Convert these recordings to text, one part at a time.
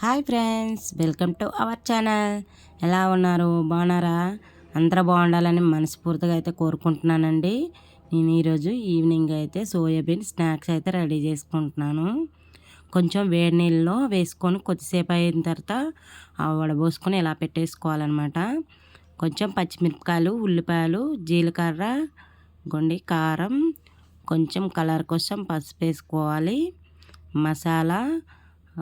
Hi friends welcome to our channel. ఎలా ఉన్నారు? బాగున్నారా? అందరూ బాగుండాలని మనస్ఫూర్తిగా అయితే కోరుకుంటున్నానండి. నేను ఈరోజు ఈవినింగ్ అయితే సోయాబీన్ స్నాక్స్ అయితే రెడీ చేసుకుంటున్నాను. కొంచెం వేడి నీళ్ళలో వేసుకొని కొద్దిసేపు అయిన తర్వాత వడబోసుకొని ఇలా పెట్టేసుకోవాలన్నమాట. కొంచెం పచ్చిమిరపకాయలు ఉల్లిపాయలు జీలకర్ర గొండి కారం కొంచెం కలర్ కోసం పసుపు వేసుకోవాలి. మసాలా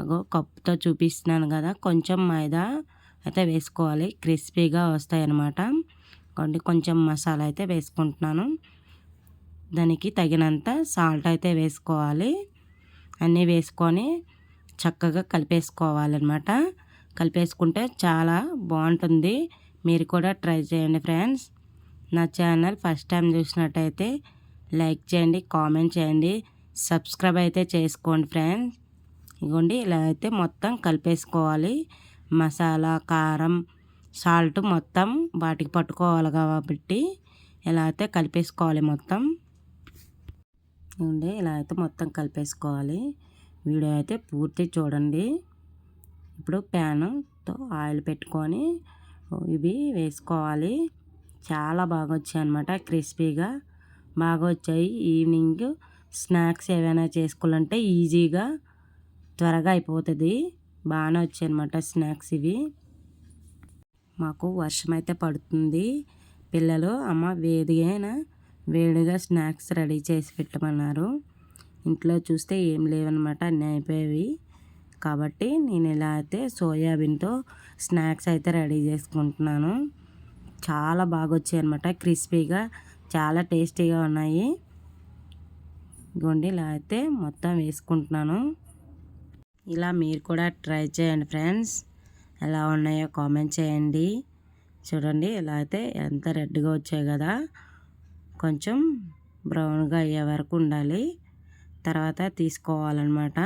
అగో కప్పుతో చూపిస్తున్నాను కదా. కొంచెం మైదా అయితే వేసుకోవాలి. క్రిస్పీగా వస్తాయి అన్నమాట కొండి కొంచెం మసాలా అయితే వేసుకుంటున్నాను. దానికి తగినంత సాల్ట్ అయితే వేసుకోవాలి. అన్నీ వేసుకొని చక్కగా కలిపేసుకోవాలన్నమాట. కలిపేసుకుంటే చాలా బాగుంటుంది. మీరు కూడా ట్రై చేయండి ఫ్రెండ్స్. నా ఛానల్ ఫస్ట్ టైం చూసినట్టయితే లైక్ చేయండి కామెంట్ చేయండి. సబ్స్క్రైబ్ అయితే చేసుకోండి ఫ్రెండ్స్. ఇగోండి ఇలా అయితే మొత్తం కలిపేసుకోవాలి. మసాలా కారం సాల్ట్ మొత్తం వాటికి పట్టుకోవాలి కాబట్టి ఇలా అయితే కలిపేసుకోవాలి మొత్తం. ఇవ్వండి ఇలా అయితే మొత్తం కలిపేసుకోవాలి. వీడియో అయితే పూర్తి చూడండి. ఇప్పుడు ప్యాన్తో ఆయిల్ పెట్టుకొని ఇవి వేసుకోవాలి. చాలా బాగా వచ్చాయి అనమాట క్రిస్పీగా బాగా వచ్చాయి. ఈవినింగ్ స్నాక్స్ ఏవైనా చేసుకోవాలంటే ఈజీగా త్వరగా అయిపోతుంది. బాగానే వచ్చాయన్నమాట స్నాక్స్ ఇవి. మాకు వర్షం అయితే పడుతుంది. పిల్లలు అమ్మ వేడిగా వేడిగా స్నాక్స్ రెడీ చేసి పెట్టమన్నారు. ఇంట్లో చూస్తే ఏం లేవన్నమాట అన్నీ అయిపోయేవి. కాబట్టి నేను ఇలా అయితే సోయాబీన్తో స్నాక్స్ అయితే రెడీ చేసుకుంటున్నాను. చాలా బాగా వచ్చాయి అనమాట క్రిస్పీగా చాలా టేస్టీగా ఉన్నాయి. ఇదిగోండి ఇలా అయితే మొత్తం వేసుకుంటున్నాను. ఇలా మీరు కూడా ట్రై చేయండి ఫ్రెండ్స్. ఎలా ఉన్నాయో కామెంట్ చేయండి. చూడండి ఇలా అయితే ఎంత రెడ్గా వచ్చాయి కదా. కొంచెం బ్రౌన్గా అయ్యే వరకు ఉండాలి. తర్వాత తీసుకోవాలన్నమాట.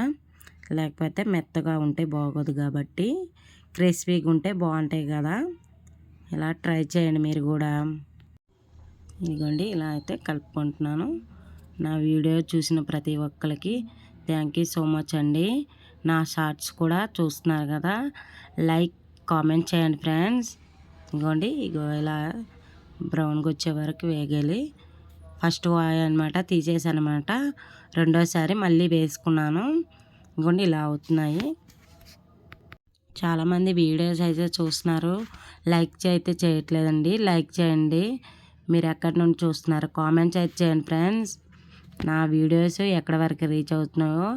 లేకపోతే మెత్తగా ఉంటే బాగోదు కాబట్టి. క్రిస్పీగా ఉంటే బాగుంటాయి కదా. ఇలా ట్రై చేయండి మీరు కూడా. ఇదిగోండి ఇలా అయితే కలుపుకుంటున్నాను. నా వీడియో చూసిన ప్రతి ఒక్కరికి థ్యాంక్ యూ సో మచ్ అండి. నా షార్ట్స్ కూడా చూస్తున్నారు కదా. లైక్ కామెంట్ చేయండి ఫ్రెండ్స్. ఇగోండి ఇగో ఇలా బ్రౌన్గా వచ్చే వరకు వేగాలి. ఫస్ట్ ఆయిల్ అనమాట తీసేసానమాట రెండోసారి మళ్ళీ వేసుకున్నాను. ఇంకోండి ఇలా అవుతున్నాయి. చాలామంది వీడియోస్ అయితే చూస్తున్నారు. లైక్ అయితే చేయట్లేదండి. లైక్ చేయండి. మీరు ఎక్కడి నుండి చూస్తున్నారు? కామెంట్స్ అయితే చేయండి ఫ్రెండ్స్. నా వీడియోస్ ఎక్కడ వరకు రీచ్ అవుతున్నాయో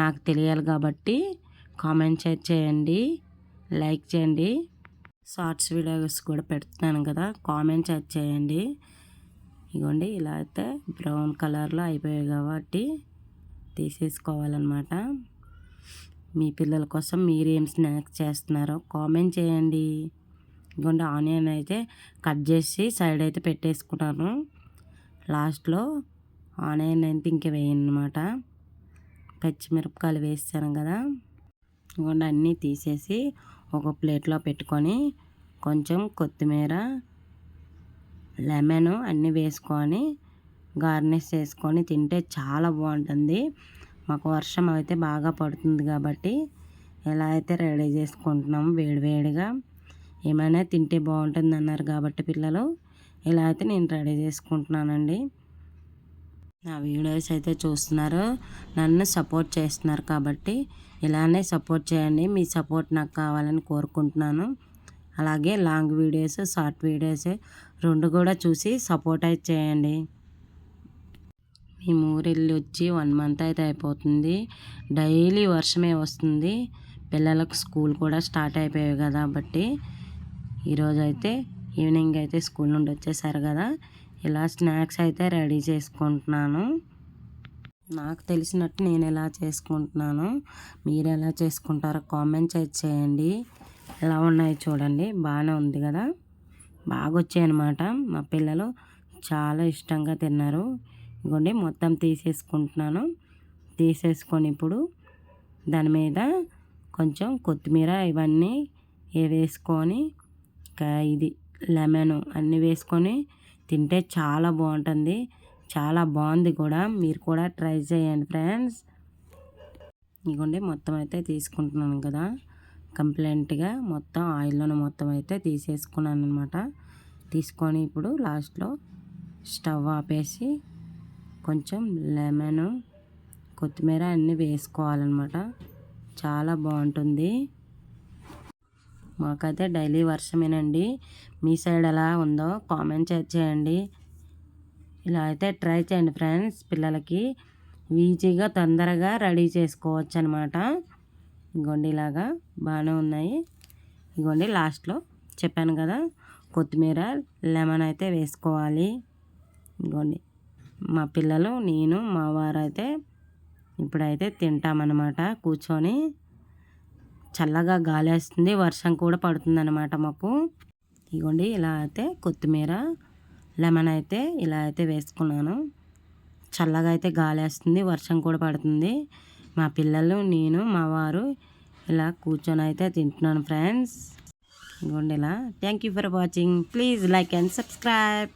నాకు తెలియాలి కాబట్టి కామెంట్ షేర్ చేయండి లైక్ చేయండి. షార్ట్స్ వీడియోస్ కూడా పెడుతున్నాను కదా కామెంట్ షేర్ చేయండి. ఇగోండి ఇలా అయితే బ్రౌన్ కలర్లో అయిపోయాయి కాబట్టి తీసేసుకోవాలన్నమాట. మీ పిల్లల కోసం మీరేం స్నాక్స్ చేస్తున్నారో కామెంట్ చేయండి. ఇదిగోండి ఆనియన్ అయితే కట్ చేసి సైడ్ అయితే పెట్టేసుకున్నాను. లాస్ట్లో ఆనియన్ అయితే ఇంక వేయనమాట. పచ్చిమిరపకాయలు వేసాను కదా. ఇదిగోండి అన్నీ తీసేసి ఒక ప్లేట్లో పెట్టుకొని కొంచెం కొత్తిమీర లెమన్ అన్నీ వేసుకొని గార్నిష్ చేసుకొని తింటే చాలా బాగుంటుంది. మాకు వర్షం అయితే బాగా పడుతుంది కాబట్టి ఎలా అయితే రెడీ చేసుకుంటున్నాము వేడివేడిగా ఏమైనా తింటే బాగుంటుంది అన్నారు కాబట్టి పిల్లలు ఇలా అయితే నేను రెడీ చేసుకుంటున్నానండి. నా వీడియోస్ అయితే చూస్తున్నారు. నన్ను సపోర్ట్ చేస్తున్నారు కాబట్టి ఇలానే సపోర్ట్ చేయండి. మీ సపోర్ట్ నాకు కావాలని కోరుకుంటున్నాను. అలాగే లాంగ్ వీడియోస్ షార్ట్ వీడియోస్ రెండు కూడా చూసి సపోర్ట్ అయితే చేయండి. మేము ఊరెళ్ళి వచ్చి వన్ మంత్ అయితే అయిపోతుంది. డైలీ వర్షమే వస్తుంది. పిల్లలకు స్కూల్ కూడా స్టార్ట్ అయిపోయాయి కదా బట్టి ఈరోజు అయితే ఈవినింగ్ అయితే స్కూల్ నుండి వచ్చేసారు కదా. ఇలా స్నాక్స్ అయితే రెడీ చేసుకుంటున్నాను. నాకు తెలిసినట్టు నేను ఎలా చేసుకుంటున్నాను మీరు ఎలా చేసుకుంటారో కామెంట్స్ అయితే చేయండి. ఎలా ఉన్నాయి చూడండి బాగానే ఉంది కదా? బాగా వచ్చాయి అనమాట మా పిల్లలు చాలా ఇష్టంగా తిన్నారు. ఇదిగోండి మొత్తం తీసేసుకుంటున్నాను. తీసేసుకొని ఇప్పుడు దాని మీద కొంచెం కొత్తిమీర ఇవన్నీ వేసుకొని ఇది లెమన్ అన్నీ వేసుకొని తింటే చాలా బాగుంటుంది. చాలా బాగుంది కూడా. మీరు కూడా ట్రై చేయండి ఫ్రెండ్స్. ఇదిగోండి మొత్తం అయితే తీసుకుంటున్నాను కదా. కంప్లైంట్గా మొత్తం ఆయిల్లోనే మొత్తం అయితే తీసేసుకున్నాను అనమాట తీసుకొని ఇప్పుడు లాస్ట్లో స్టవ్ ఆపేసి కొంచెం లెమన్ కొత్తిమీర అన్నీ వేసుకోవాలన్నమాట. చాలా బాగుంటుంది. మాకైతే డైలీ వర్షమేనండి. మీ సైడ్ ఎలా ఉందో కామెంట్ చేయండి. ఇలా అయితే ట్రై చేయండి ఫ్రెండ్స్ పిల్లలకి. ఈజీగా తొందరగా రెడీ చేసుకోవచ్చు అనమాట ఇగోండి ఇలాగా బాగానే ఉన్నాయి. ఇగోండి లాస్ట్లో చెప్పాను కదా కొత్తిమీర లెమన్ అయితే వేసుకోవాలి. ఇగోండి. మా పిల్లలు నేను మా వారు అయితే ఇప్పుడైతే తింటామన్నమాట కూర్చొని. చల్లగా గాలి వేస్తుంది వర్షం కూడా పడుతుందన్నమాట మాకు. ఇగోండి ఇలా అయితే కొత్తిమీర లెమన్ అయితే ఇలా అయితే వేసుకున్నాను. చల్లగా అయితే గాలి వేస్తుంది వర్షం కూడా పడుతుంది. మా పిల్లలు నేను మా వారు ఇలా కూర్చొని అయితే తింటున్నాను ఫ్రెండ్స్. ఇదిగోండి ఇలా. Thank you for watching please like and subscribe